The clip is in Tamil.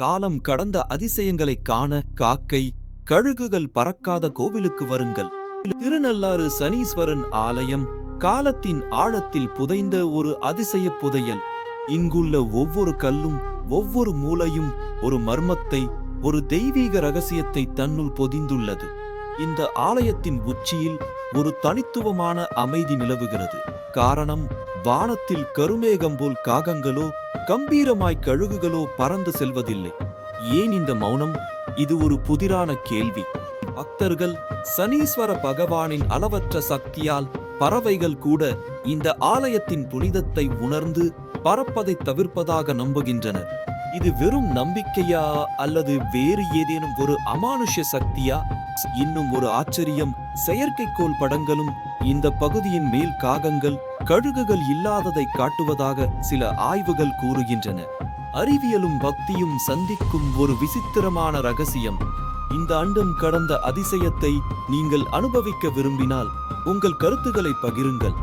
காலம் கடந்த அதிசயங்களை காண காக்கை கழுகுகள் பறக்காத கோவிலுக்கு வருங்கள். திருநள்ளாறு சனீஸ்வரன் ஆலயம் காலத்தின் ஆழத்தில் புதைந்த ஒரு அதிசய புதையல். இங்குள்ள ஒவ்வொரு கல்லும் ஒவ்வொரு மூலையும் ஒரு மர்மத்தை ஒரு தெய்வீக ரகசியத்தை தன்னுள் பொதிந்துள்ளது. இந்த ஆலயத்தின் உச்சியில் ஒரு தனித்துவமான அமைதி நிலவுகிறது. காரணம் வானத்தில் கருமேகம் போல் காகங்களோ கம்பீரமாய் கழுகுகளோ பறந்து செல்வதில்லை. ஏன் இந்த மௌனம்? இது ஒரு புதிரான கேள்வி. பக்தர்கள் சனீஸ்வர பகவானின் அளவற்ற சக்தியால் பறவைகள் கூட இந்த ஆலயத்தின் புனிதத்தை உணர்ந்து பறப்பதை தவிர்ப்பதாக நம்புகின்றனர். இது வெறும் நம்பிக்கையா அல்லது வேறு ஏதேனும் ஒரு அமானுஷ்ய சக்தியா? இன்னும் ஒரு ஆச்சரியம் செயற்கைக்கோள் படங்களும் இந்த பகுதியின் மேல் காகங்கள் கழுகுகள் இல்லாததை காட்டுவதாக சில ஆய்வுகள் கூறுகின்றன. அறிவியலும் பக்தியும் சந்திக்கும் ஒரு விசித்திரமான ரகசியம். இந்த அண்டம் கடந்த அதிசயத்தை நீங்கள் அனுபவிக்க விரும்பினால் உங்கள் கருத்துக்களை பகிருங்கள்.